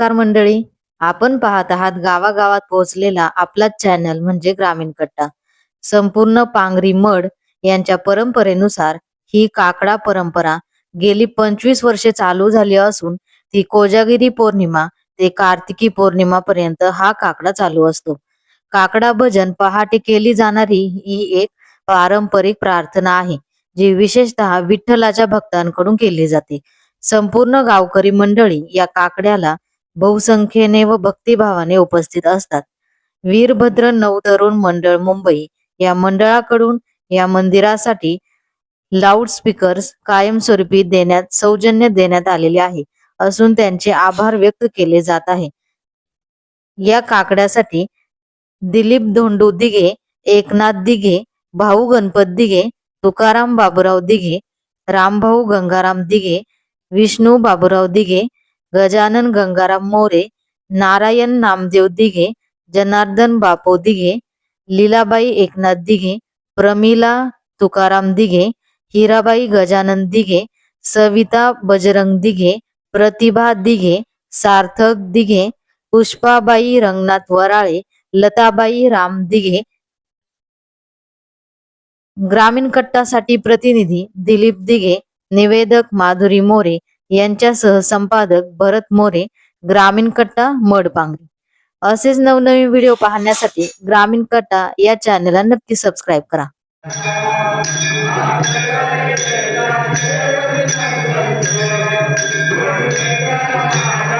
नमस्कार मंडळी. आपण पाहत आहात गावागावात पोहोचलेला आपलाच चॅनल म्हणजे ग्रामीण कट्टा. संपूर्ण पांगरी मड यांच्या परंपरेनुसार ही काकडा परंपरा गेली पंचवीस वर्षे चालू झाली असून ती कोजागिरी पौर्णिमा ते कार्तिकी पौर्णिमा पर्यंत हा काकडा चालू असतो. काकडा भजन पहाटे केली जाणारी ही एक पारंपरिक प्रार्थना आहे जी विशेषतः विठ्ठलाच्या भक्तांकडून केली जाते. संपूर्ण गावकरी मंडळी या काकड्याला बहुसंख्येने व भक्तिभावाने उपस्थित असतात. वीरभद्र नवतरुण मंडळ मुंबई या मंडळाकडून या मंदिरासाठी लाऊड स्पीकर्स कायमस्वरूपी देण्यात सौजन्य देण्यात आलेले आहे. असून त्यांचे आभार व्यक्त केले जात आहे. या काकड्यासाठी दिलीप धोंडू दिघे एकनाथ दिघे भाऊ गणपत दिघे तुकाराम बाबूराव दिघे रामभाऊ गंगाराम दिघे विष्णू बाबूराव दिघे गजानन गंगाराम मोरे नारायण नामदेव दिघे जनार्दन बापू दिघे लीलाबाई एकनाथ दिघे प्रमिला तुकाराम दिघे हिराबाई गजानन दिघे सविता बजरंग दिघे प्रतिभा दिघे सार्थक दिघे पुष्पाबाई रंगनाथ वराळे लताबाई राम दिघे. ग्रामीण कट्टासाठी प्रतिनिधी दिलीप दिघे निवेदक माधुरी मोरे यांच्यासह संपादक भरत मोरे ग्रामीण कट्टा मडपांगरी असेच नवनवीन व्हिडिओ पाहण्यासाठी ग्रामीण कट्टा या चॅनलला नक्की सबस्क्राईब करा. इकडे